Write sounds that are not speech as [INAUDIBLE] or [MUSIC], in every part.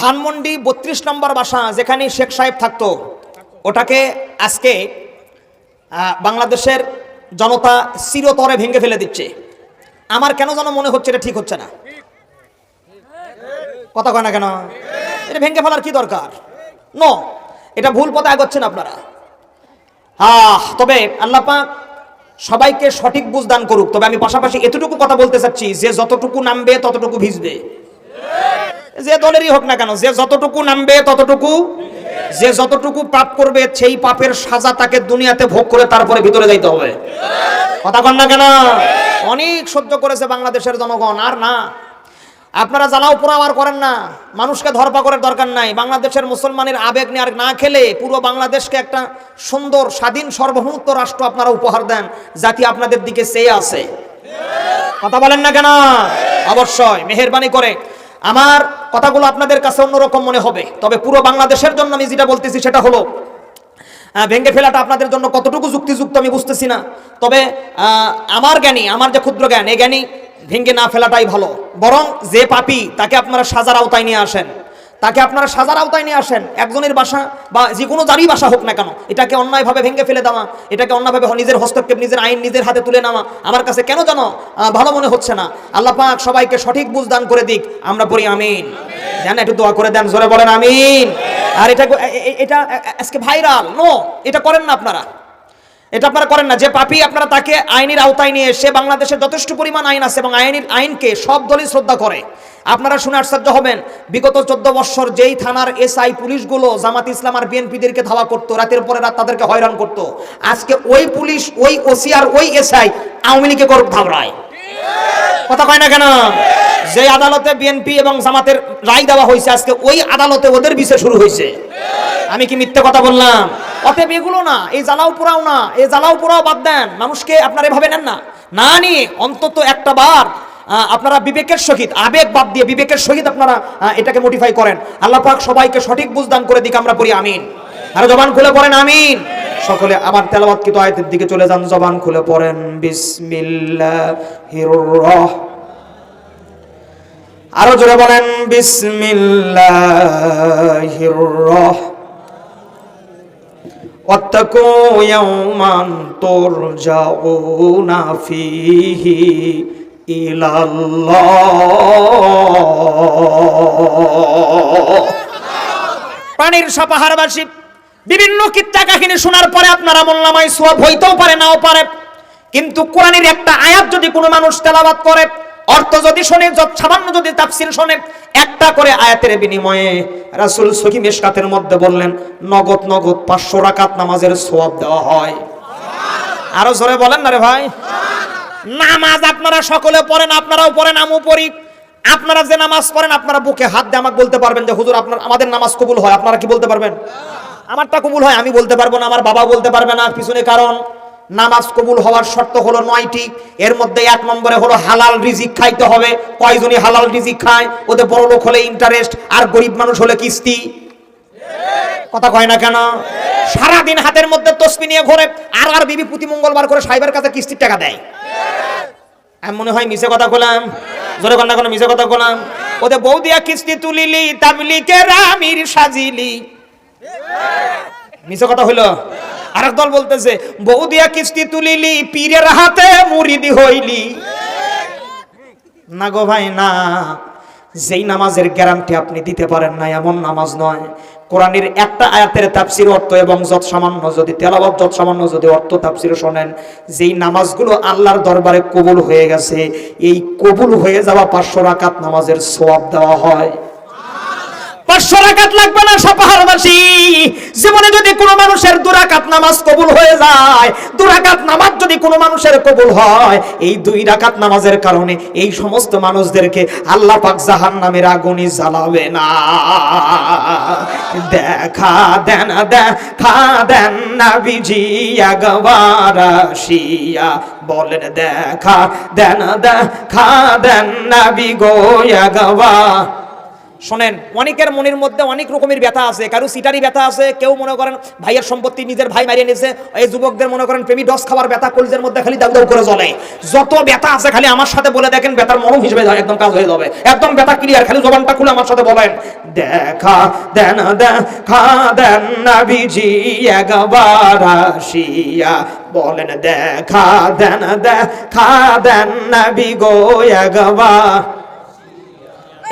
ধানমন্ডি বত্রিশ নম্বর বাসা যেখানে শেখ সাহেব থাকতো, ওটাকে আজকে বাংলাদেশের জনতা চিরতরে ভেঙে ফেলে দিচ্ছে। আমার কেন যেন মনে হচ্ছে এটা ঠিক হচ্ছে না? কথা কয় না কেন? এটা ভেঙে ফেলার কি দরকার? নো এটা ভুল পথে আগাচ্ছেন আপনারা। আহ, তবে আল্লাহ সবাইকে সঠিক বুঝ দান করুক। তবে আমি পাশাপাশি এতটুকু কথা বলতে চাচ্ছি যে যতটুকু নামবে ততটুকু ভিজবে। যে দলেরই হোক না কেন, যে যতটুকু নামবে ততটুকু, যে যতটুকু পাপ করবে সেই পাপের সাজা তাকে দুনিয়াতে ভোগ করে তারপরে ভিতরে যাইতে হবে। কথা কন না কেন? অনেক সহ্য করেছে বাংলাদেশের জনগণ, আর না। আপনারা জ্বালাও পোড়াও আর করেন না। মানুষকে ধরপাকড়ের দরকার নাই। বাংলাদেশের মুসলমানের আবেগ নিয়ে আর না খেলে পুরো বাংলাদেশকে একটা সুন্দর, স্বাধীন, সার্বভৌমত্ব রাষ্ট্র আপনারা উপহার দেন, জাতি আপনাদের দিকে চেয়ে আছে। কথা বলেন না কেন? অবশ্যই। মেহেরবানি করে আমার কথাগুলো আপনাদের কাছে অন্যরকম মনে হবে। তবে পুরো বাংলাদেশের জন্য আমি যেটা বলতেছি সেটা হলো ভেঙে ফেলাটা আপনাদের জন্য কতটুকু যুক্তিযুক্ত আমি বুঝতেছি না। তবে আমার জ্ঞানী, আমার যে ক্ষুদ্র জ্ঞান এ জ্ঞানী ভেঙে না ফেলাটাই ভালো। বরং যে পাপি, তাকে আপনারা সাজার আওতায় নিয়ে আসেন। তাকে আপনারা সাজার আওতায় নিয়ে আসেন। একজনের বাসা বা যে কোনো যারই বাসা হোক না কেন, এটাকে অন্যায়ভাবে ভেঙে ফেলে দেওয়া, এটাকে অন্যায়ভাবে নিজের হস্তক্ষেপ, নিজের আইন, নিজের হাতে তুলে নেওয়া, আমার কাছে কেন যেন ভালো মনে হচ্ছে না। আল্লাহ পাক সবাইকে সঠিক বুঝ দান করে দিক, আমরা পড়ি আমিন। জান, একটু দোয়া করে দেন, জোরে বলেন আমিন। আর এটা এটা আজকে ভাইরাল, নো, এটা করেন না আপনারা। এটা আপনারা করেন না। যে পাপি আপনারা তাকে আইনের আওতায় নিয়ে সে বাংলাদেশে যথেষ্ট পরিমাণ আইন আছে এবং আইনের আইনকে সব দলই শ্রদ্ধা করে। আপনারা শুনে আশ্চর্য হবেন, বিগত চোদ্দ বৎসর যেই থানার এসআই পুলিশগুলো জামাত ইসলাম আর বিএনপিদেরকে ধাওয়া করতো, রাতের পরে রাত তাদেরকে হয়রান করতো। আজকে ওই পুলিশ, ওই ওসি আর ওই এসআই আওয়ামী লীগকে করুক ধাবড়ায়। কথা কয় না কেন? যে আদালতে বিএনপি এবং জামাতের রায় দেওয়া হয়েছে, আজকে ওই আদালতে ওদের বিষয় শুরু হয়েছে। আমি কি মিথ্যে কথা বললাম? অতএব এগুলো না, এই জ্বালাও পোড়াও না, এই জ্বালাও পোড়াও বাদ দেন। মানুষকে আপনারা এভাবে নেন না। না নিয়ে অন্তত একটা বার আপনারা বিবেকের সহিত, আবেগ বাদ দিয়ে বিবেকের সহিত আপনারা এটাকে মডিফাই করেন। আল্লাহ পাক সবাইকে সঠিক বুঝদান করে দিকে, আমরা পড়ি আমিন। আর জবান খুলে পড়েন, আমিন। সকলে আবার তেলাওয়াতকৃত আয়াতের দিকে চলে যান, জবান খুলে পড়েন। বিসমিল্লাহির রহ আরও জোরে বলেন, বিসমিল্লাহির রহ واتقوا يوما ترجعون فيه إلى الله প্রাণীর সাপাহারবাসী বিভিন্ন কিত্তা কাহিনী শোনার পরে আপনারা মোল্লামাই সোয়াব হইতেও পারে নাও পারে কিন্তু কোরআনের একটা আয়াত যদি কোনো মানুষ তেলাবাত করে অর্থ যদি শোনে সামান্য যদি তাফসির শোনে, একটা করে আয়াতের বিনিময়ে রাসূল সহি মেশকাতের মধ্যে বললেন, নগদ নগদ, পাঁচশো রাকাত নামাজের সোয়াব দেওয়া হয়। আরও জোরে বলেন না রে ভাই। নামাজ আপনারা সকলে পড়েন, আপনারাও পড়েন, আমিও পড়ি। আপনারা যে নামাজ পড়েন, আপনারা বুকে হাত দিয়ে আমাকে বলতে পারবেন যে, হুজুর, আপনার, আমাদের নামাজ কবুল হয়। আপনারা কি বলতে পারবেন? আমারটা কবুল হয়, আমি বলতে পারব না, আমার বাবা বলতে পারবে না, পিছনে কারণ। নামাজ কবুল হওয়ার শর্ত হলো নয়টি। এর মধ্যে এক নম্বরে হলো হালাল রিজিক খাইতে হবে। কয়জনই হালাল রিজিক খায়? ওদের বড় লোক হলে ইন্টারেস্ট আর গরিব মানুষ হলে কিস্তি। কথা কয় না কেন? সারাদিন হাতের মধ্যে তসবি নিয়ে ঘোরে, আর আর বিবি প্রতি মঙ্গলবার করে সাইবার কাছে কিস্তির টাকা দেয়। আমি, মনে হয় মিশে কথা বললাম জোরে কন্যা কোনো মিশে কথা বললাম ওদের বউ দিয়া কিস্তি তুলিলি তাবলিকে রামির সাজিলি। মিশে কথা হইল? আরেক দল বলতেছে বউ দিয়া কিস্তি তুলিলি, পীরের হাতে মুরিদি হইলি। না গো ভাই, না। যেই নামাজের গ্যারান্টি আপনি দিতে পারেন না, এমন নামাজ নয়। কোরআনের একটা আয়াতের তাফসির অর্থ এবং যত সামান্য যদি তেলাওয়াত, যত সামান্য যদি অর্থ তাফসির শোনেন, যেই নামাজগুলো আল্লাহর দরবারে কবুল হয়ে গেছে, এই কবুল হয়ে যাওয়া পাঁচশো রাকাত নামাজের সোয়াব দেওয়া হয়। পাঁচশো রাকাত লাগবে না সাপাহারবাসী। জীবনে যদি কোনো মানুষের দুরাকাত নামাজ কবুল হয়ে যায় দুরাকাত নামাজ যদি কোনো মানুষের কবুল হয়, এই দুই রাকাত নামাজের কারণে এই সমস্ত মানুষদেরকে আল্লাহ পাক জাহান নামের আগুনই জ্বালাবে না। দেখা দেন দেখা দেন নাবিজি একবার আসিয়া বলেন, দেখা দেন দেখা দেন নাবি গো একবার শোনেন, অনেকের মনের মধ্যে অনেক রকমের ব্যথা আছে। কারও সিটারি ব্যথা আছে, কেউ মনে করেন ভাইয়ের সম্পত্তি নিজের ভাই মারিয়ে নিয়েছে, এই যুবকদের মনে করেন প্রেমী ডস খাবার ব্যথা কলজের মধ্যে খালি দাউ করে জ্বলে। যত ব্যথা আছে খালি আমার সাথে বলে দেখেন, ব্যথার মরম হিসেবে একদম কাজ হয়ে যাবে। একদম ব্যথা ক্লিয়ার খালি জবানটা খুলে আমার সাথে বলেন, দেখা, দেন দেখা, দেন নাবিজি একবার আসিয়া বলেন, দেখা, দেন দেখা, দেন নাবি গো, একবার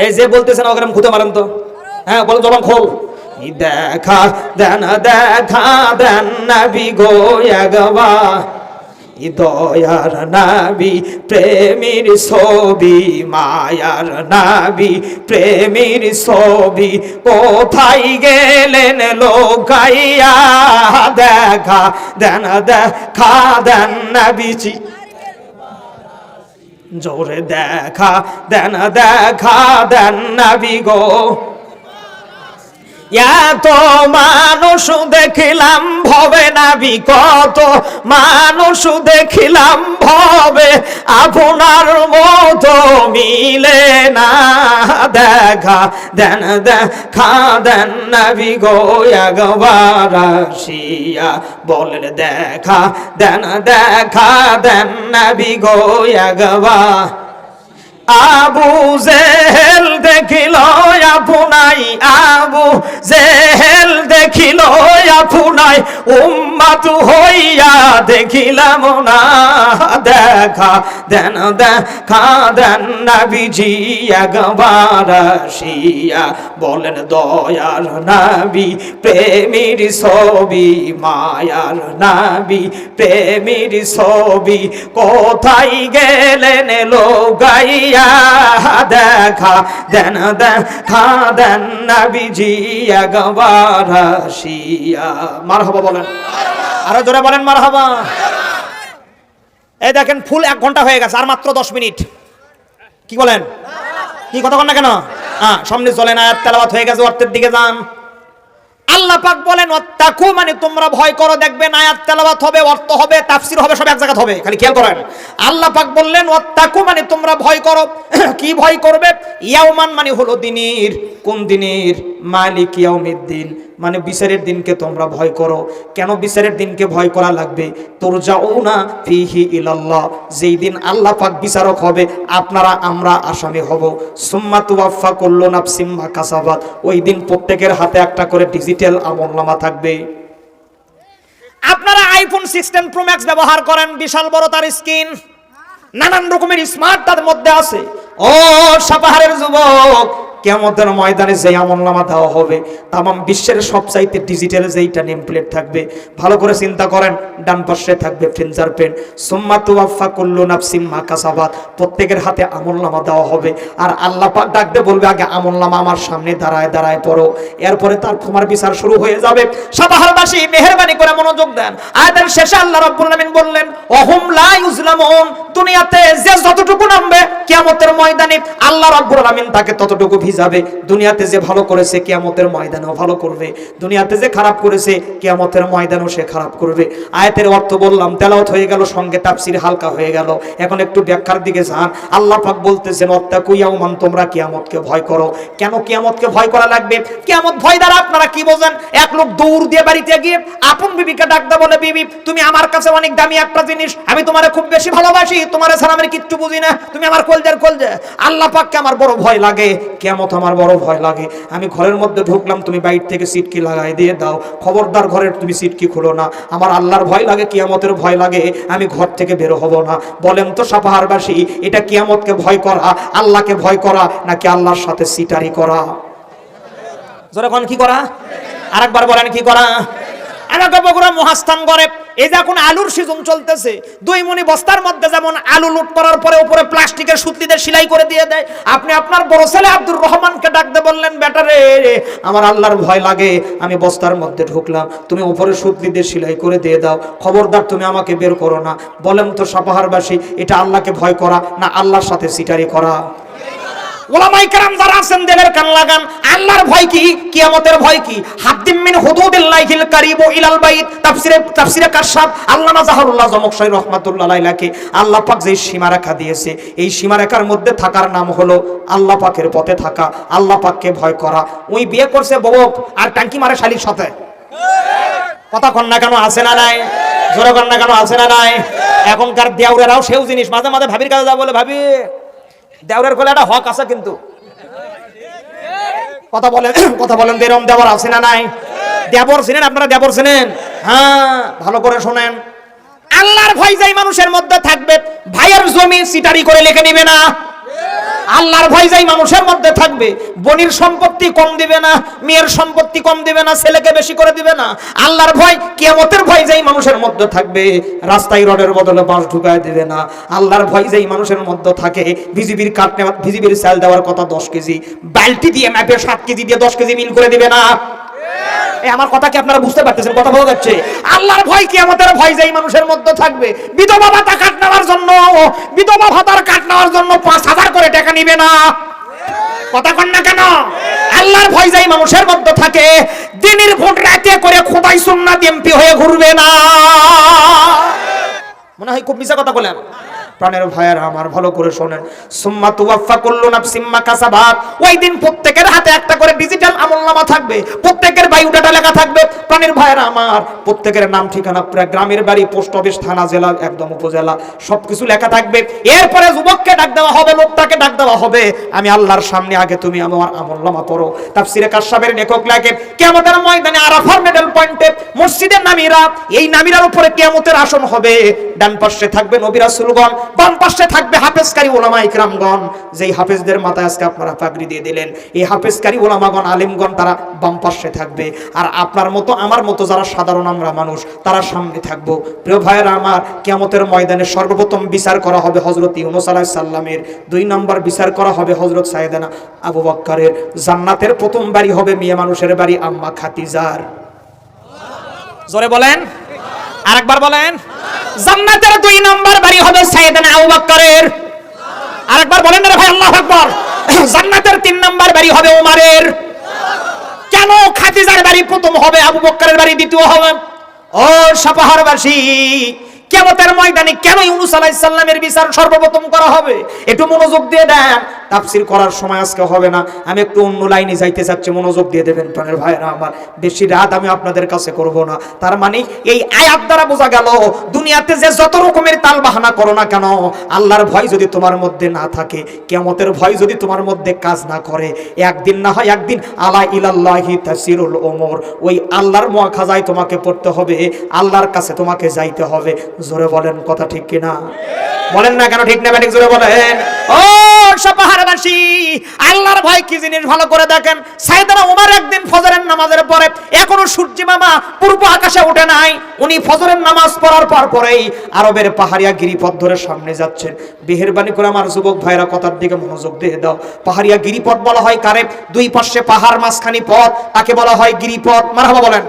এই যে বলতেছেন ওকে খুঁতে মারেন তো। হ্যাঁ বলো জবান খোল। দেখা দেন দেখা, দেন নাবি গো একবার ই দয়ার নাবি প্রেমের ছবি, মায়ার নাবি প্রেমের ছবি। কোথায় গেলেন লোকাইয়া? দেখা দেন দেখা, দেন নাবিজি জোরে দেখা দেন দেখা দেন নাবি গো এত মানুষ দেখিলাম, ভবে নাবি কত মানুষ দেখিলাম, ভবে, আপনার মতো মিলে না। দেখা, দেন দেখা, দেন, নাবি গো, একবার আসিয়া বলেন, দেখা, দেন দেখা, দেন, নাবি গো, একবার। আবু জেহেল দেখিল আপুনাই আবু জেহেল দেখিল আপুনাই উম্মাত হইয়া দেখিলাম না দেখা, দেন দেখা, দেন, নাবিজি একবার আসিয়া বলেন দয়ার নাবি, প্রেমের ছবি, মায়ার নাবি, প্রেমের ছবি, কোথায় গেলেন লোগাইয়া দেখা, দেন দেখা দেন, নাবিজি, একবার আসিয়া। মারহাবা বলেন। আরও জোরে বলেন মারহাবা। এই দেখেন ফুল এক ঘণ্টা হয়ে গেছে, আর মাত্র দশ মিনিট। কি বলেন? কি কথা বল না কেন? হ্যাঁ সামনে চলে না তেলাবাত হয়ে গেছে, অর্থের দিকে যান। আল্লাহ পাক বলেন, অত্তাকু মানে তোমরা ভয় করো, দেখবে আয়াত তেলাওয়াত হবে, অর্থ হবে, তাফসির হবে, সব এক জায়গায় হবে। খালি খেয়াল করেন। আল্লাহ পাক বললেন, অত্তাকু মানে তোমরা ভয় করো। [CLEARS THROAT] কি ভয় করবে? ইয়াউমান মানে হলো দিনের। কোন দিনের? মালিক ইয়াউমিদ্দিন মানে বিচারের দিনকে তোমরা ভয় করো। কেন বিচারের দিনকে ভয় করা লাগবে? তোর যাও না ফিহি ইলাল্লাহ। যেই দিন আল্লাহ পাক বিচারক হবে, আপনারা আমরা আসামি হব। সুম্মা তুয়াফা করল নাফসিম্মা কাসাবাত। ওই দিন প্রত্যেকের হাতে একটা করে ডিজিটাল আমলনামা থাকবে। আপনারা আইফোন সিক্সটিন প্রো ম্যাক্স ব্যবহার করেন, বিশাল বড় তার স্ক্রিন। নানান রকমের স্মার্ট তার মধ্যে আছে। ও সাপাহারের যুবক কেমতের ময়দানে যে আমল নামা দেওয়া হবে, তামাম বিশ্বের সবচাইতে ডিজিটাল যেইটা নেম প্লেট থাকবে, ভালো করে চিন্তা করেন, ডান পাশে থাকবে ফিঞ্জার পেন সোম্মা তুয়াফা করল নাফসিম মা কাসাবাদ প্রত্যেকের হাতে আমল নামা দেওয়া হবে। আর আল্লাহ ডাকতে বলবে, আগে আমল নামা আমার সামনে দাঁড়ায় দাঁড়ায় পড়ো। এরপরে তার তোমার বিচার শুরু হয়ে যাবে। সাবাহারবাসী, মেহেরবানি করে মনোযোগ দেন। আয়াতের শেষে আল্লাহ রাব্বুল আলামিন বললেন, অহুম লা ইউজলামুন। দুনিয়াতে যে যতটুকু নামবে, কিয়ামতের ময়দানে আল্লাহ রাব্বুল আলামিন তাকে ততটুকু ভিজাবে দুনিয়াতে যে ভালো করেছে, কিয়ামতের ময়দানেও ভালো করবে। দুনিয়াতে যে খারাপ করেছে, কিয়ামতের ময়দানেও সে খারাপ করবে। আয়াতের অর্থ বললাম, তেলাওয়াত হয়ে গেল, সঙ্গে তাফসির হালকা হয়ে গেল। এখন একটু ব্যাখ্যার দিকে যান। আল্লাহ পাক বলতেছেন অত্যাকু ইয়াউমান, তোমরা কিয়ামতকে ভয় করো। কেন কিয়ামতকে ভয় করা লাগবে? কিয়ামত ভয় দ্বারা আপনারা কি বোঝেন? এক লোক দৌড় দিয়ে বাড়িতে গিয়ে, আপন বিবিকে ডাকতে বলে, বিবি, তুমি আমার কাছে অনেক দামি একটা জিনিস, আমি তোমারে খুব বেশি ভালোবাসি, তোমার ছাড়া আমি কিচ্ছু বুঝি না, তুমি আমার কলজের কলজে আল্লাহ পাককে আমার বড় ভয় লাগে। কেমত আমার বড় ভয় লাগে। আমি ঘরের মধ্যে ঢুকলাম, তুমি বাইর থেকে সিটকি লাগাই দিয়ে দাও। খবরদার ঘরের তুমি সিটকি খুলো না। আমার আল্লাহর ভয় লাগে, কিয়ামতের ভয় লাগে। আমি ঘর থেকে বের হব না। বলেন তো সাপাহারবাসী এটা কিয়ামতকে ভয় করা, আল্লাহকে ভয় করা, নাকি আল্লাহর সাথে সিটারি করা? যখন কি করা? আরেকবার বলেন, কি করা? আমাকে বগুড়া মহাস্থান করে। এই যে এখন আলুর সিজন চলতেছে, দুই মনি বস্তার মধ্যে যেমন আলু লুট করার পরে উপরে প্লাস্টিকের সুতলিদের সেলাই করে দিয়ে দেয়, আপনি আপনার বড় ছেলে আব্দুর রহমানকে ডাকতে বললেন বেটারে আমার আল্লাহর ভয় লাগে, আমি বস্তার মধ্যে ঢুকলাম, তুমি উপরে সুতলিদের সেলাই করে দিয়ে দাও, খবরদার তুমি আমাকে বের করো না। বলেন তো সাপাহারবাসী, এটা আল্লাহকে ভয় করা না আল্লাহর সাথে সিটারি করা? ওলামাই কারাম যারা আছেন, দেলের কান লাগান। আল্লাহর ভয় কি? কিয়ামতের ভয় কি? হাদ্দিম মিন হুদুদিল্লাহিল কারিবু ইলাল বাইত। তাফসিরে তাফসিরে কাশাব আল্লামা জাহরুল্লাহ জমকশাই রাহমাতুল্লাহ আলাইহি আল্লাহ পাক যে সীমারেখা দিয়েছে, এই সীমারেখার মধ্যে থাকার নাম হলো আল্লাহ পাকের পথে থাকা, আল্লাহ পাককে ভয় করা। ওই বিয়ে করছে বউ আর টাঙ্কি মারে শালির সাথে। কথা কন্যা কেন, আছে না নাই? জোরে কন্যা কেন, আছে না নাই? এখনকার দেওরেরাও সেও জিনিস, মাঝে মাঝে ভাবির কাছে যা বলে, ভাবি। দেওরের কোলে একটা হক আছে কিন্তু। কথা বলেন [CLEARS THROAT] কথা বলেন দেরম দেবর আছে না নাই? দেবর চিনেন, আপনারা দেবর চিনেন? হ্যাঁ ভালো করে শোনেন। আল্লাহর ভয় যাই মানুষের মধ্যে থাকবে, ভাইয়ের জমি, সিটারি করে লিখে নিবে না। আল্লাহর ভয় যাই মানুষের মধ্যে থাকবে, বনির সম্পত্তি কম দিবে না, মেয়ের সম্পত্তি কম দিবে না, ছেলেকে বেশি করে দিবে না, আল্লাহর ভয়, কিয়ামতের ভয় যাই মানুষের মধ্যে থাকবে, রাস্তায় রডের বদলে বাঁশ ঢুকায় দিবে না, আল্লাহর ভয় যাই মানুষের মধ্যে থাকে, ভিজিবির নেওয়া, ভিজিবির স্যাল দেওয়ার কথা দশ কেজি বাল্টি দিয়ে ম্যাপে সাত কেজি দিয়ে দশ কেজি মিল করে দিবে না। আমার কথা কি আপনারা বুঝতে পারতেছেন? কথা বলা যাচ্ছে। আল্লাহর ভয় কি আমাদের ভয় যাই মানুষের মধ্যে থাকবে? বিধবা ভাতা কাট নেওয়ার জন্য, বিধবা ভাতার কাট নেওয়ার জন্য পাঁচ হাজার করে টাকা নিবে না। কথা কন না কেন? আল্লাহর ভয় যাই মানুষের মধ্যে থাকে, দিনের ভোট রাতে করে খোদাই সুন্নাত এমপি হয়ে ঘুরবে না। মনে হয় খুব মিশা কথা বলেন। প্রাণের ভয়ের আমার ভালো করে শোনেন। সুম্মা তুওয়াফা কুল্লু নাফসিম মা কাসাবাত। ওই দিন প্রত্যেকের হাতে একটা করে ডিজিটাল আমলনামা থাকবে। প্রত্যেকের বায়োডাটা লেখা থাকবে। প্রাণের ভয়ের আমার, প্রত্যেকের নাম, ঠিকানা প্রায় গ্রামের বাড়ি, পোস্ট অফিস, থানা, জেলা, একদম উপজেলা, সবকিছু লেখা থাকবে। এরপরে যুবককে ডাক দেওয়া হবে, লোকটাকে ডাক দেওয়া হবে, আমি আল্লাহর সামনে আগে তুমি আমার আমলনামা পড়ো। তাফসিরে কাশাবের লেখক লেখে, কিয়ামতের ময়দানে আরাফার মেডেল পয়েন্টে মসজিদের নামিরা, এই নামিরার উপরে কিয়ামতের আসন হবে। ডান পাশে থাকবে নবী রাসূলগণ বাম পাশে থাকবে হাফেজকারী ওলামা ইকরামগণ। যেই হাফেজদের মাথায় আজকে আপনারা পাগড়ি দিয়ে দিলেন, এই হাফেজকারী ওলামাগণ, আলেমগণ, তারা বাম পাশে থাকবে। আর আপনার মতো, আমার মতো যারা সাধারণ আমরা মানুষ, তারা সামনে থাকব। প্রিয় ভাইয়েরা আমার, কিয়ামতের ময়দানে সর্বপ্রথম বিচার করা হবে হজরত ইউনুস আলাইহিস সাল্লামের দুই নম্বর বিচার করা হবে হজরত সাইয়েদানা আবু বক্কারের। জান্নাতের প্রথম বাড়ি হবে মেয়ে মানুষের বাড়ি আম্মা খাতিজার। জোরে বলেন। আরেকবার বলেন। জান্নাতের দুই নম্বর বাড়ি হবে সাইয়েদনা আবু বকরের আরেকবার বলেন রে ভাই, আল্লাহু আকবার। [CLEARS THROAT] জান্নাতের তিন নম্বর বাড়ি হবে ওমরের কেন খাদিজার বাড়ি প্রথম হবে, আবু বকরের বাড়ি দ্বিতীয় হবে? ও সাপাহারবাসী, কেমতের ময়দানে কেন ইউনুস আলাইহিস সালামের বিচার সর্বপ্রথম করা হবে? একটু মনোযোগ দিয়ে দেন। তাফসীর করার সময় আজকে হবে না। আমি একটু অন্য লাইনে যাইতে চাচ্ছি, মনোযোগ দিয়ে দেবেন প্রাণের ভাইরা আমার। বেশি রাত আমি আপনাদের কাছে করব না। তার মানে এই আয়াত দ্বারা বোঝা গেল, দুনিয়াতে যে যত রকমের তাল বাহানা করো না কেন, আল্লাহর ভয় যদি তোমার মধ্যে না থাকে কেমতের ভয় যদি তোমার মধ্যে কাজ না করে, একদিন না হয় একদিন আলা ইলাল্লাহি তাসিরুল ওমর ওই আল্লাহর মহাখাজায় তোমাকে পড়তে হবে, আল্লাহর কাছে তোমাকে যাইতে হবে। জোরে বলেন কথা ঠিক কিনা? বলেন না কেন ঠিক না, ব্যাটিক জোরে বলেন। ও পাহাড়বাসী, আল্লাহর ভয় কি জিনিস ভালো করে দেখেন? সাইদানা উমার একদিন ফজরের নামাজের পরে এখনও মামা পূর্ব আকাশে নাই, উনি ফজরের নামাজ পড়ার পর পরেই আরবের পাহাড়িয়া গিরিপথ ধরে সামনে যাচ্ছেন। মেহেরবানি করে আমার যুবক ভাইরা কথার দিকে মনোযোগ দিয়ে দাও। পাহাড়িয়া গিরিপথ বলা হয় কারে? দুই পাশে পাহাড় মাঝখানি পথ, তাকে বলা হয় গিরিপথ। মারহাবা বলেন।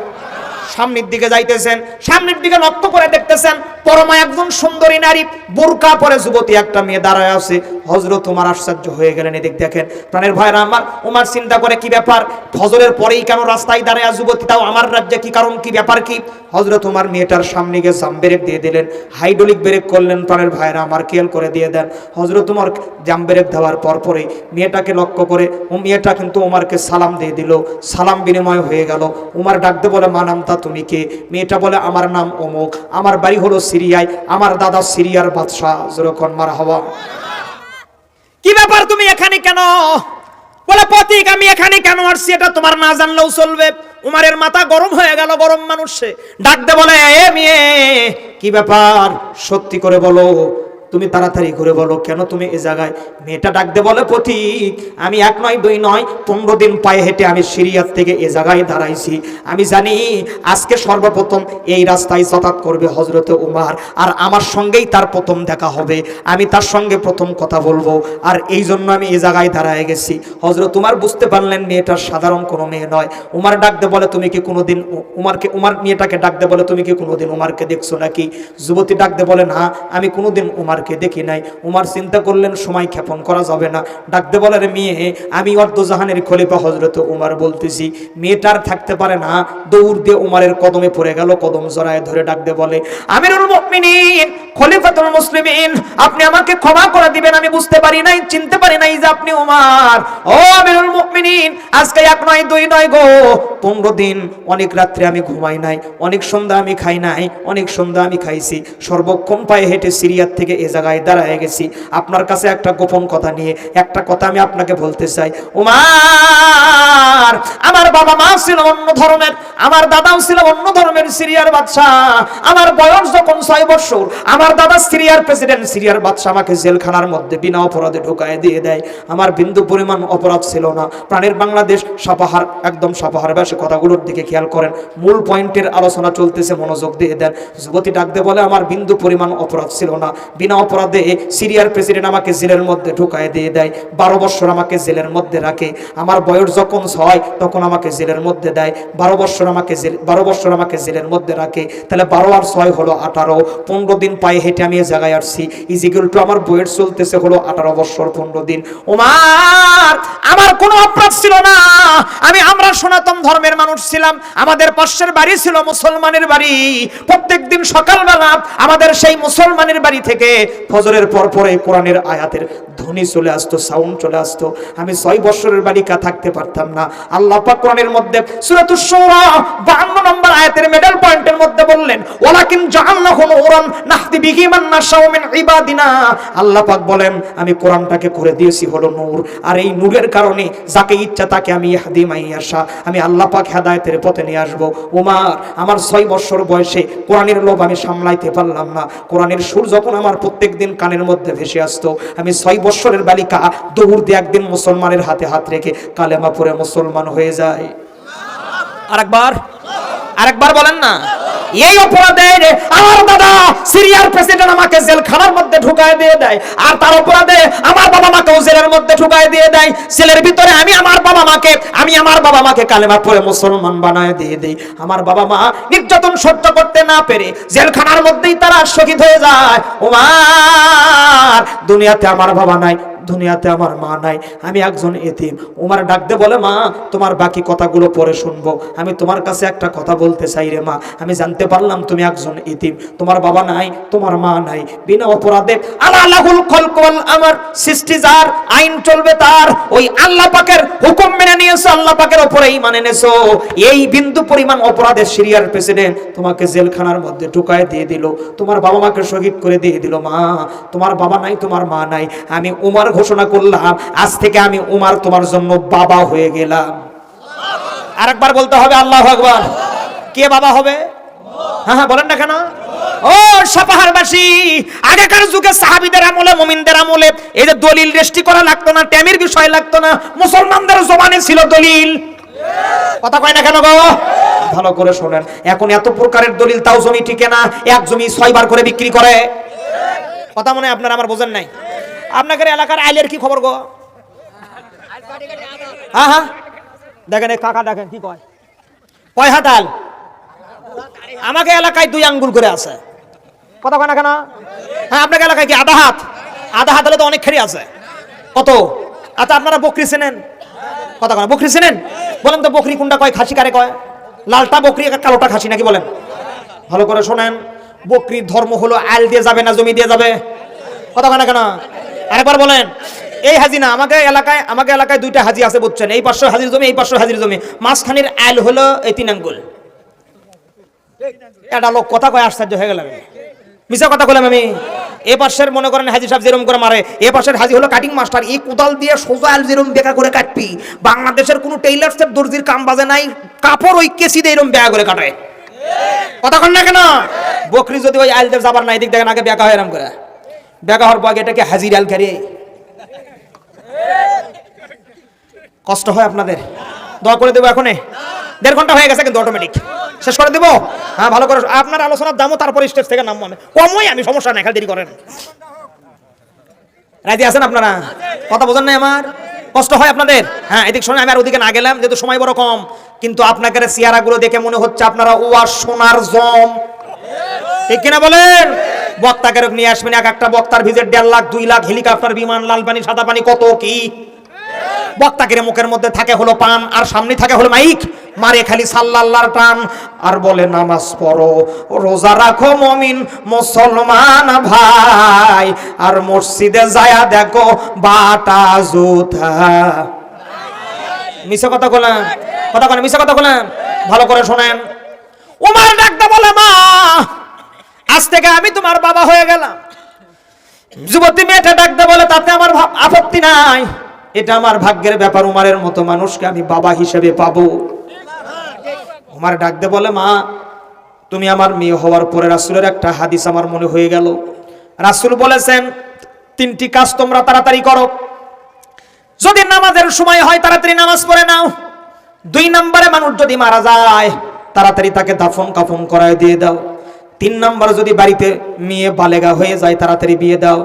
সামনের দিকে যাইতেছেন, সামনের দিকে লক্ষ্য করে দেখতেছেন পরমা একজন সুন্দরী নারী বোরকা পরে যুবতী একটা মেয়ে দাঁড়ায় আছে। হজরত তোমার আশ্চর্য হয়ে গেলেন, এদিক দেখেন, প্রাণের ভাইরা, আমার, উমার চিন্তা করে কি ব্যাপার? ফজরের পরেই কেন রাস্তায় দাঁড়ায় যুবতী? তাও আমার রাজ্যে কি কারণ, কি ব্যাপার কি? হজরত তোমার মেয়েটার সামনে গিয়ে জাম ব্রেক দিয়ে দিলেন, হাইড্রোলিক ব্রেক করলেন, প্রাণের ভাইরা, আমার খেয়াল করে দিয়ে দেন। হজরত তোমার জাম ব্রেক দেওয়ার পর পরেই মেয়েটাকে লক্ষ্য করে, ও মেয়েটা কিন্তু উমারকে সালাম দিয়ে দিল, সালাম বিনিময় হয়ে গেল। উমার ডাকতে বলে, মা নামটা তুমি কে? মেয়েটা বলে, আমার নাম অমুক। আমার বাড়ি হলো সিরিয়ায়। আমার দাদা সিরিয়ার বাদশাহ। যেরকম মার হওয়া কি ব্যাপার তুমি এখানে কেন? বলে পথিক আমি এখানে কেন আসছি? এটা তোমার না জানলেও চলবে। উমারের মাথা গরম হয়ে গেল, গরম মানুষে। ডাকতে বলে, এ মেয়ে, কি ব্যাপার? সত্যি করে বলো তুমি তাড়াতাড়ি ঘুরে বলো, কেন তুমি এ জায়গায় মেয়েটা ডাকতে বলে পথিক? আমি এক নয়, দুই নয়, পনেরো দিন পায়ে হেঁটে আমি সিরিয়ার থেকে এ জায়গায় দাঁড়াইছি। আমি জানি আজকে সর্বপ্রথম এই রাস্তায় যাতায়াত করবে হজরত উমার, আর আমার সঙ্গেই তার প্রথম দেখা হবে। আমি তার সঙ্গে প্রথম কথা বলব, আর এই জন্য আমি এ জায়গায় দাঁড়ায় গেছি। হজরত উমার বুঝতে পারলেন মেয়েটার সাধারণ কোনো মেয়ে নয়। উমার ডাকতে বলে, তুমি কি কোনোদিন উমারকে, উমার মেয়েটাকে ডাকতে বলে, তুমি কি কোনোদিন উমারকে দেখছ নাকি? যুবতী ডাকতে বলে, না, আমি কোনোদিন উমারকে উমারকে দেখি নাই। উমার চিন্তা করলেন, সময় ক্ষেপণ করা যাবে না। ডাকতে বলার মেয়ে, আমি অর্ধজাহানের খলিফা হজরত উমার বলতেছি। মেয়েটার থাকতে পারে না। দৌড় দিয়ে উমারের কদমে পড়ে গেল, কদম জড়ায় ধরে ডাকতে বলে আপনি আমাকে ক্ষমা করে দিবেন। আমি বুঝতে পারি নাই, চিনতে পারি নাই যে আপনি উমার। ও আমিরুল আজকে এক নয়, দুই নয় গো। পনেরো দিন, অনেক রাত্রে আমি ঘুমাই নাই, অনেক সন্ধ্যা আমি খাই নাই, অনেক সন্ধ্যা আমি খাইছি। সর্বক্ষণ পায়ে হেঁটে সিরিয়ার থেকে জায়গায় দাঁড়ায় গেছি। আপনার কাছে একটা গোপন কথা নিয়ে একটা কথা আমি আপনাকে বলতে চাই। উমার, আমার বাবা মা ছিল অন্য ধর্মের, আমার দাদাও ছিল অন্য ধর্মের সিরিয়ার বাদশাহ। আমার বয়স যখন ছয় বছর, আমার দাদা সিরিয়ার প্রেসিডেন্ট, সিরিয়ার বাদশাহ আমাকে জেলখানার মধ্যে বিনা অপরাধে ঢুকায় দিয়ে দেয়। আমার বিন্দু পরিমাণ অপরাধ ছিল না। প্রাণের বাংলাদেশ সাপাহার, একদম সাপাহার ব্যাসে কথাগুলোর দিকে খেয়াল করেন। মূল পয়েন্টের আলোচনা চলতেছে, মনোযোগ দিয়ে দেন। যুবতী ডাকতে বলে, আমার বিন্দু পরিমাণ অপরাধ ছিল না। বিনা অপরাধে সিরিয়ার প্রেসিডেন্ট আমাকে জেলের মধ্যে ঢুকায় দিয়ে দেয়, বারো বছর আমাকে জেলের মধ্যে রাখে। আমার বয়স যখন ছয় তখন আমাকে জেলের মধ্যে দেয়। বারো বছর আমাকে জেল, বারো বছর আমাকে জেলের মধ্যে রাখে। তাহলে বারো আর ছয় হলো আঠারো। পনেরো দিন পায়ে হেঁটে আমি এ জায়গায় আসছি। ইজিগুল টু আমার বয়স চলতেছে হলো আঠারো বছর, পনেরো দিন। ওমার আমার কোনো অপরাধ ছিল না। আমি আমরা সনাতন ধর্মের মানুষ ছিলাম। আমাদের পাশের বাড়ি ছিল মুসলমানের বাড়ি। প্রত্যেক দিন সকালবেলা আমাদের সেই মুসলমানের বাড়ি থেকে ফজরের পর পরে কোরআনের আয়াতের ধ্বনি চলে আসতো সাউন্ড চলে আসতো। আমি ছয় বছরের বালিকা থাকতে পারতাম না। আল্লাহ পাক কোরআনের মধ্যে সূরাতুশ শূরা 52 নম্বর আয়াতের মিডল পয়েন্টের মধ্যে বললেন, ওয়ালাকিন জাআলনাহু নূরান নাহদি বিহি মান নাশাউ মিন ইবাদিনা। আল্লাহ পাক বলেন, আমি কোরআনটাকে করে দিয়েছি হলো নূর। আর এই নূরের কারণে যাকে ইচ্ছা তাকে আমি ইহদি মাইয়াশা। আমি আল্লাহ পাক হেদায়েতের পথে নিয়ে আসব। উমার, আমার ছয় বছর বয়সে কোরআনের লোভ আমি সামলাইতে পারলাম না। কোরআনের সুর যখন আমার প্রত্যেক দিন কানের মধ্যে ভেসে আসতো। আমি ছয় বৎসরের বালিকা, দৌড় দিয়ে একদিন মুসলমানের হাতে হাত রেখে কালেমা পরে মুসলমান হয়ে যায়। আরেকবার আরেকবার বলেন না। এই অপরাধে আমার দাদা সিরিয়ার প্রেসিডেন্ট আমাকে জেলখানার মধ্যে ঢুকায় দিয়ে দেয়, আর তার অপরাধে আমার বাবা মাকেও জেলের মধ্যে ঢুকায় দিয়ে দেয়, জেলের ভিতরে আমি আমার বাবা মাকে, আমি আমার বাবা মাকে কালেমা পড়ে মুসলমান বানায় দিয়ে দেই। আমার বাবা মা নির্যাতন সহ্য করতে না পেরে জেলখানার মধ্যেই তারা শহীদ হয়ে যায়। ওমার দুনিয়াতে আমার বাবা নাই দুনিয়াতে আমার মা নাই, আমি একজন এতিম। উমার ডাকতে বলে, মা, তোমার বাকি কথাগুলো পরে শুনব। আমি তোমার কাছে একটা কথা বলতে চাই রে মা। আমি জানতে পারলাম তুমি একজন এতিম। তোমার বাবা নাই, তোমার মা নাই। বিনা অপরাধে আল্লাহুল আমার সৃষ্টি যার, আইন চলবে তার। ওই আল্লাহ পাকের হুকুম মেনে নিয়েছো, আল্লাহ পাকের ওপরে ইমান এনেছো এই বিন্দু পরিমাণ অপরাধে সিরিয়ার প্রেসিডেন্ট তোমাকে জেলখানার মধ্যে ঢুকায় দিয়ে দিল। তোমার বাবা মাকে শহীদ করে দিয়ে দিল, মা। তোমার বাবা নাই, তোমার মা নাই। আমি উমার ঘোষণা করলাম, আজ থেকে আমি উমার তোমার জন্য বাবা হয়ে গেলাম। আরেকবার বলতে হবে আল্লাহ আকবার। কে বাবা হবে? হ্যাঁ হ্যাঁ বলেন না কেন? ও সাপাহারবাসী, আগেকার যুগে সাহাবিদের আমলে আমলে দলিল করা লাগতো না বিষয় লাগতো না ছিল দলিল। কথা কয় না কেন ভালো করে শোনেন, এখন এত প্রকারের দলিল তাও জমি টিকে না, এক জমি ছয়বার করে বিক্রি করে। কথা মনে আপনারা আমার বোঝেন নাই? আপনাদের এলাকার আইলের কি খবর গো? হ্যাঁ হ্যাঁ। দেখেন এই কাকা দেখেন কি কয়। কয় হাত আল আমাকে এলাকায় দুই আঙ্গুল করে আছে। কথা কয় না কেন? হ্যাঁ আপনাকে এলাকায় কি আধা হাত? আধা হাত হলে তো অনেক খেরি আছে। কত? আচ্ছা আপনারা বকরি চেনেন? কথা কয় বকরি চেনেন? বলেন তো বকরি কোনটা কয়, খাসি কারে কয়? লালটা বকরি কালোটা খাসি, নাকি বলেন? ভালো করে শোনেন, বকরির ধর্ম হলো আল দিয়ে যাবে না জমি দিয়ে যাবে। কথা কয় না কেন? আরেকবার বলেন, এই হাজি না আমাকে এলাকায় আমাকে এলাকায় দুইটা হাজি আছে বুঝছেন। এই পাঁচশো হাজির জমি, এই পাঁচশো হাজির জমি। মাঝখানের আল হলো এই তিন আঙ্গুল। এটা লোক কথা কয় আশ্চর্য হয়ে গেলাম মিশা কথা বললাম আমি। এ পাশের, মনে করেন, হাজি সাহেব যেরকম করে মারে, এ পাশের হাজি হলো কাটিং মাস্টার এই কোদাল দিয়ে সোজা আল যেরকম বেকা করে কাটবি। বাংলাদেশের কোনো টেইলার্সের দর্জির কাম বাজে নাই। কাপড় ওই কেসি দিয়ে এরকম বেকা করে কাটে। কথা কন না কেন? বকরি যদি ওই আলদের যাবার নাই দিক দেখেন আগে বেকা হয় এরম করে। বেকা হওয়ার পর এটাকে হাজির আল কষ্ট হয় আপনাদের? দোয়া করে দেবো এখনে দেড় ঘণ্টা হয়ে গেছে কিন্তু অটোমেটিক শেষ করে দেবো? হ্যাঁ ভালো করে। আপনার আলোচনার দামও তারপরে স্টেজ থেকে নাম মনে কমই আমি, সমস্যা নাই দেরি করেন। রাজি আছেন আপনারা? কথা বোঝেন নাই আমার? কষ্ট হয় আপনাদের? হ্যাঁ এদিক শোনে আমি আর ওদিকে না গেলাম, যেহেতু সময় বড় কম। কিন্তু আপনাকে চেহারাগুলো দেখে মনে হচ্ছে আপনারা ও আর সোনার জম। ঠিক কিনা বলেন? বক্তাকে নিয়ে আসবেন, এক একটা বক্তার ভিজে দেড় লাখ, দুই লাখ, হেলিকপ্টার, বিমান, লাল পানি, সাদা পানি, কত কি? বক্তাকে মুখের মধ্যে থাকে হলো পান, আর সামনে থাকে হলো মাইক। মারে খালি সাল্লাল্লাহর টান, আর বলে, নামাজ পড়ো, রোজা রাখো মমিন, মুসলমান ভাই, আর মসজিদে যায়া দেখো বাটা জুথা মিশে কথা বলেন কথা বলেন, মিশে কথা বলেন, ভালো করে শোনেন। উমার ডাকতে বলে, মা আজ থেকে আমি তোমার বাবা হয়ে গেলাম। যুবতী মেয়েটা ডাকতে বলে, তাতে আমার আপত্তি নাই। এটা আমার ভাগ্যের ব্যাপার, উমারের মতো মানুষকে আমি বাবা হিসেবে পাবো। উমার ডাকতে বলে, মা, তুমি আমার মেয়ে হওয়ার পরে রাসুলের একটা হাদিস আমার মনে হয়ে গেল। রাসুল বলেছেন, তিনটি কাজ তোমরা তাড়াতাড়ি করো। যদি নামাজের সময় হয়, তাড়াতাড়ি নামাজ পড়ে নাও। দুই নম্বরে মানুষ যদি মারা যায়, তাড়াতাড়ি তাকে দাফন কাফন করায় দিয়ে দাও। তিন নম্বর যদি বাড়িতে মেয়ে বালেগা হয়ে যায়, তাড়াতাড়ি বিয়ে দাও।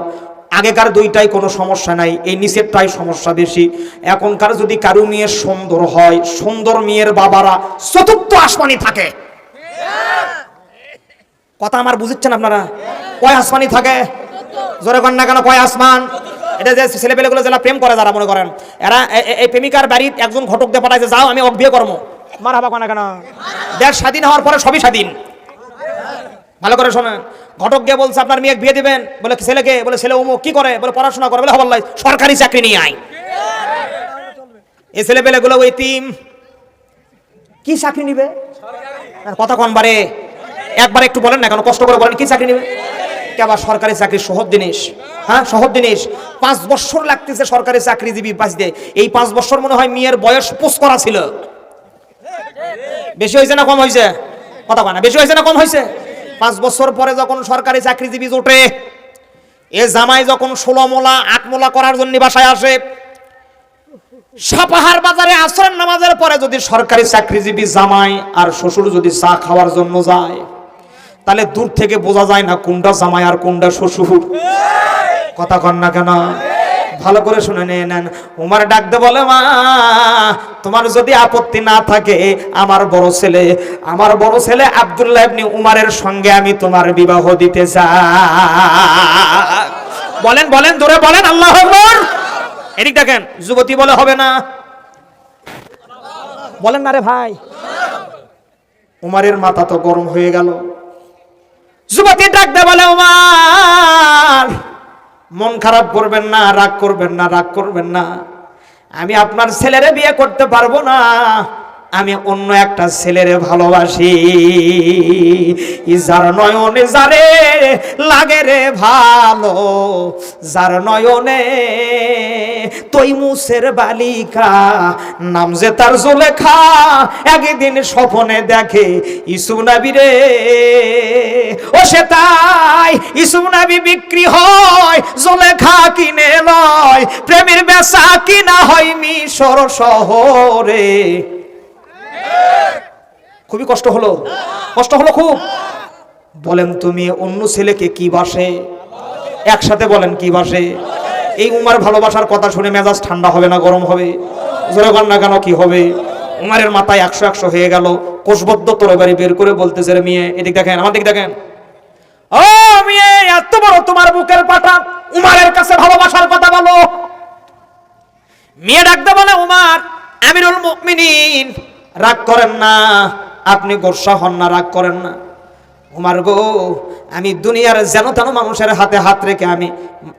আগেকার দুইটাই কোনো সমস্যা নাই, এই নিচেরটাই সমস্যা বেশি। এখনকার যদি কারু মেয়ে সুন্দর হয়, সুন্দর মেয়ের বাবারা চতুর্থ আসমানি থাকে। কথা আমার বুঝছেন আপনারা? কয় আসমানি থাকে? জোরে কন না কেন, কয় আসমান? এটা যে ছেলেপেলেগুলো যারা প্রেম করে, যারা মনে করেন, এরা এই প্রেমিকার বাড়ির একজন ঘটক দিয়ে পাঠাইছে যাও, আমি অক করব। মার হাবা কনা কেন? দেশ স্বাধীন হওয়ার পরে সবই স্বাধীন। ভালো করে শোনেন। ঘটক গিয়ে বলছে, আপনার মেয়ে বিয়ে দিবেন? বলে, ছেলেকে? বলে, ছেলে উমুক কি করে? বলে, পড়াশোনা করে। বলে হবাল্লাই সরকারি চাকরি নিয়ে আয়। এই ছেলে পেলেগুলো ওই তিম কি চাকরি নিবে? কথা কন বারে। একবার একটু বলেন না কেন, কষ্ট করে বলেন, কি চাকরি নিবে? আবার সরকারি চাকরি? সহজ জিনিস হ্যাঁ সহজ জিনিস পাঁচ বছর লাগতেছে সরকারি চাকরিজীবী পাইতে এই পাঁচ বছর মনে হয় মেয়ের বয়স পোষ করা ছিল। বেশি হয়েছে না কম হয়েছে? কথা কয় না, বেশি হয়েছে না কম হয়েছে? পাঁচ বছর পরে যখন সরকারি চাকরিজীবী জোটে, এ জামাই যখন ষোলো মোলা, আট মোলা করার জন্য বাসায় আসে, সাপাহার বাজারে আসরের নামাজের পরে যদি সরকারি চাকরিজীবী জামাই আর শ্বশুর যদি চা খাওয়ার জন্য যায়, তাহলে দূর থেকে বোঝা যায় না কোনটা জামাই আর কোনটা শ্বশুর। কথা কন না কেন? ভালো করে শুনে নিয়ে নেন। উমার ডাকতে বলে, মা, তোমার যদি আপত্তি না থাকে, আমার বড় ছেলে, আমার বড় ছেলে আব্দুল্লাহ ইবনে উমারের সঙ্গে আমি তোমার বিবাহ দিতে চাই। বলেন বলেন ধরে বলেন, আল্লাহ এদিক দেখেন, যুবতী বলে, হবে না। বলেন না রে ভাই। উমারের মাথা তো গরম হয়ে গেল। যুবতী ডাকতে বলে, উমার মন খারাপ করবেন না, রাগ করবেন না, রাগ করবেন না। আমি আপনার ছেলেরে বিয়ে করতে পারব না। আমি অন্য একটা ছেলেরে ভালোবাসি। যার নয়নে যারে লাগে রে ভালো, যার নয়নে তৈ মুসের বালিকা, নাম যে তার জোলেখা একদিন স্বপনে দেখে, ইসু নাবি রে। ও সে তাই, ইসু নাবি বিক্রি হয়, জোলেখা কিনে লয়, প্রেমের বেচা কিনা হয় মিশর শহরে। খুবই কষ্ট হলো। কষ্ট হলো খুব। বলেন তুমি অন্য ছেলেকে কি বাসে? একসাথে বলেন কি বাসে? এই উমার ভালোবাসার কথা শুনে মেজাজ ঠান্ডা হবে না, গরম হবে? জোরে না কেন, কি হবে? উমারের মাথায় একশো একশো হয়ে গেল। কোষবদ্ধ তরবারি বের করে বলতেছে রে মেয়ে, এদিক দেখেন, আমার দিক দেখেন। ও মেয়ে, এত বড় তোমার বুকের পাটা। উমারের কাছে ভালোবাসার কথা বলো। মেয়ে ডাকতে বলে, উমার, আমিরুল মুমিনিন রাগ করেন না। আপনি গোসা হন না, রাগ করেন না। উমার গো, আমি দুনিয়ার যেন তেন মানুষের হাতে হাত রেখে আমি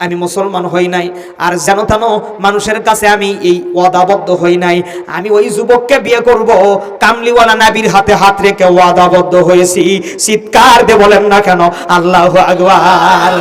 আমি মুসলমান হই নাই, আর যেন তেন মানুষের কাছে আমি এই ওয়াদাবদ্ধ হই নাই। আমি ওই যুবককে বিয়ে করব, কামলিওয়ালা নাবির হাতে হাত রেখে ওয়াদাবদ্ধ হয়েছি। চিৎকার দিয়ে বলেন না কেন? আল্লাহ আকবার।